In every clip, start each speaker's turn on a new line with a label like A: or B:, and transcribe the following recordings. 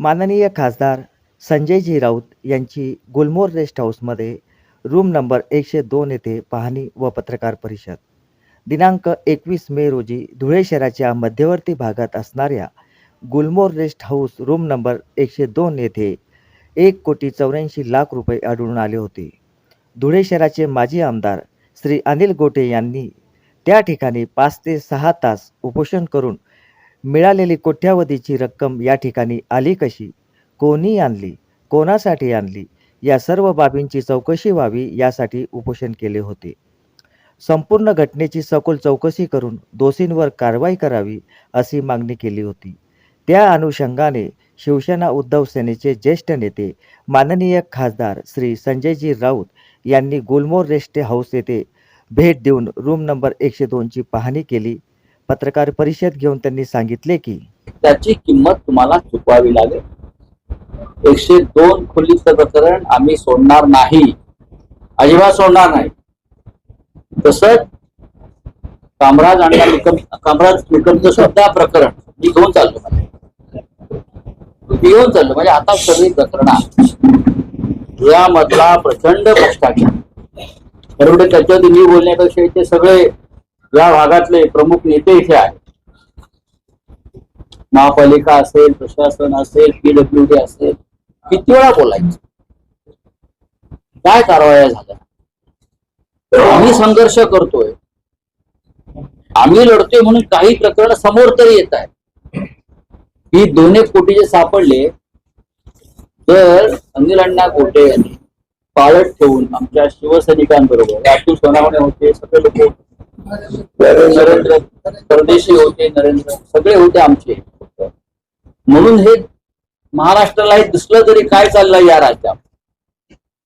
A: माननीय खासदार संजयजी राऊत यांची गुलमोर रेस्ट हाऊसमध्ये रूम नंबर एकशे दोन येथे पाहणी व पत्रकार परिषद. दिनांक एकवीस मे रोजी धुळे शहराच्या मध्यवर्ती भागात असणाऱ्या Gulmor rest house room number एकशे दोन येथे एक कोटी चौऱ्याऐंशी लाख रुपये आढळून आले होते. धुळे शहराचे माजी आमदार श्री अनिल गोटे यांनी त्या ठिकाणी पाच ते सहा तास उपोषण करून मिळालेली कोट्यावधीची रक्कम या ठिकाणी आली कशी? कोणी आणली? कोणासाठी आणली? या सर्व बाबींची चौकशी व्हावी यासाठी उपोषण केले होते. संपूर्ण घटनेची सखोल चौकशी करून दोषींवर कारवाई करावी अशी मागणी केली होती. त्या अनुषंगाने शिवसेना उद्धव सेनेचे ज्येष्ठ नेते माननीय खासदार श्री संजयजी राऊत यांनी गुलमोर रेस्ट हाऊस येथे भेट देऊन रूम नंबर एकशे दोनची पाहणी केली. पत्रकार परिषद घेऊन त्यांनी सांगितले की
B: त्याची किंमत तुम्हाला चुकवावी लागेल. एकशे दोन खोलीचं प्रकरण आम्ही सोडणार नाही. अजिबात सोडणार नाही. तसंच कामराज आणि निकम कामराज निकमचं सुद्धा प्रकरण मी घेऊन चाललो. मी घेऊन चाललो. म्हणजे आता सगळी प्रकरण यामधला प्रचंड भ्रष्टाचार. एवढे त्याच्यावरती मी बोलण्यापेक्षा ते सगळे या भागातले प्रमुख नेते इथे आहेत. महापालिका असेल प्रशासन असेल पीडब्ल्यू डी असेल किती वेळा बोलायचं? काय कारवाया झाल्या? आम्ही संघर्ष करतोय. आम्ही लढतोय म्हणून काही प्रकरण समोर तरी येत आहे ही दोन एक कोटी जे सापडले तर अनिल अण्णा कोटे यांनी पाळत ठेवून आमच्या शिवसैनिकांबरोबर अतुल सोनावणे होते सगळे लोक नरेंद्र परदेशी होते नरेंद्र सगळे होते आमचे. म्हणून हे महाराष्ट्राला हे दिसलं तरी काय चाललंय या राज्यात?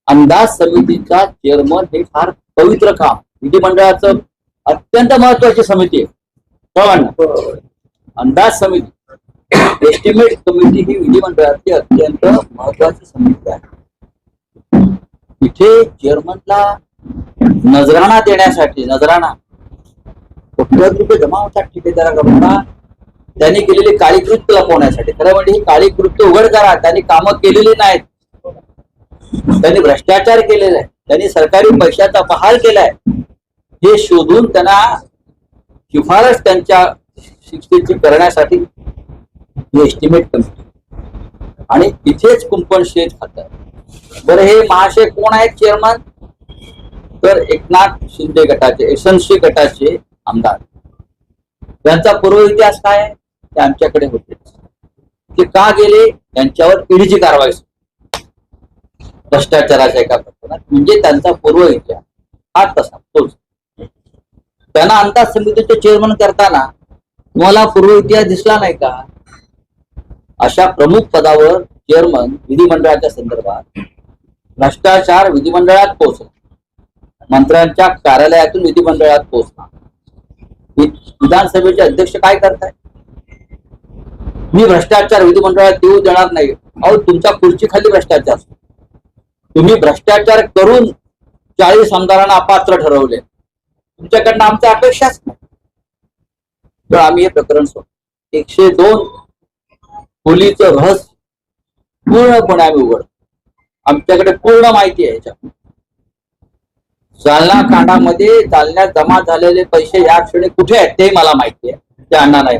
B: अंदाज समितीचा चेअरमन हे फार पवित्र काम. विधिमंडळाचं अत्यंत महत्वाची समिती आहे. कळलं अंदाज समिती. एस्टिमेट कमिटी ही विधिमंडळाची अत्यंत महत्वाची समिती आहे. इथे चेअरमनला नजराणा देण्यासाठी नजराणा कोट्यवधी रुपये जमा होतात ठेकेदाराकडून. त्यांनी केलेली काळी कृत्य लपवण्यासाठी खरं म्हणजे ही काळी कृत्य उघड करा त्यांनी कामं केलेली नाहीत. त्यांनी भ्रष्टाचार केलेला आहे त्यांनी सरकारी पैशाचा बहाल केलाय. हे शोधून त्यांना शिफारस त्यांच्या शिक्षेची करण्यासाठी एस्टिमेट करतो. आणि तिथेच कुंपण शेत खात बरं हे महाशय कोण आहेत चेअरमन तर एकनाथ शिंदे गटाचे एसएनसी गटाचे आमदार. त्यांचा पूर्व इतिहास काय? आहे ते आमच्याकडे होते. ते का गेले? त्यांच्यावर ईडीची कारवाई भ्रष्टाचाराच्या एका प्रकरणात. म्हणजे त्यांचा पूर्व इतिहास हा तसा तोच त्यांना अंदाज समितीचे चेअरमन करताना तुम्हाला पूर्व इतिहास दिसला नाही का? अशा प्रमुख पदावर चेअरमन विधिमंडळाच्या संदर्भात भ्रष्टाचार विधिमंडळात पोहोचला. मंत्र्यांच्या कार्यालयातून विधिमंडळात पोहोचला. विधानसभेचे अध्यक्ष काय करताय? मी भ्रष्टाचार विधिमंडळात देऊ देणार नाही. अहो तुमच्या खुर्ची खाली भ्रष्टाचार. असतो. तुम्ही भ्रष्टाचार करून चाळीस आमदारांना अपात्र ठरवले. तुमच्याकडनं आमच्या अपेक्षाच नाही. तर आम्ही हे प्रकरण सोड. एकशे दोन खोलीचं रहस्य पूर्णपणे आम्ही उघड आमच्याकडे पूर्ण माहिती आहे याच्यात जालना कांडामध्ये जालन्यात जमा झालेले पैसे या क्षणी कुठे आहेत ते मला माहिती आहे. ते अण्णा नाही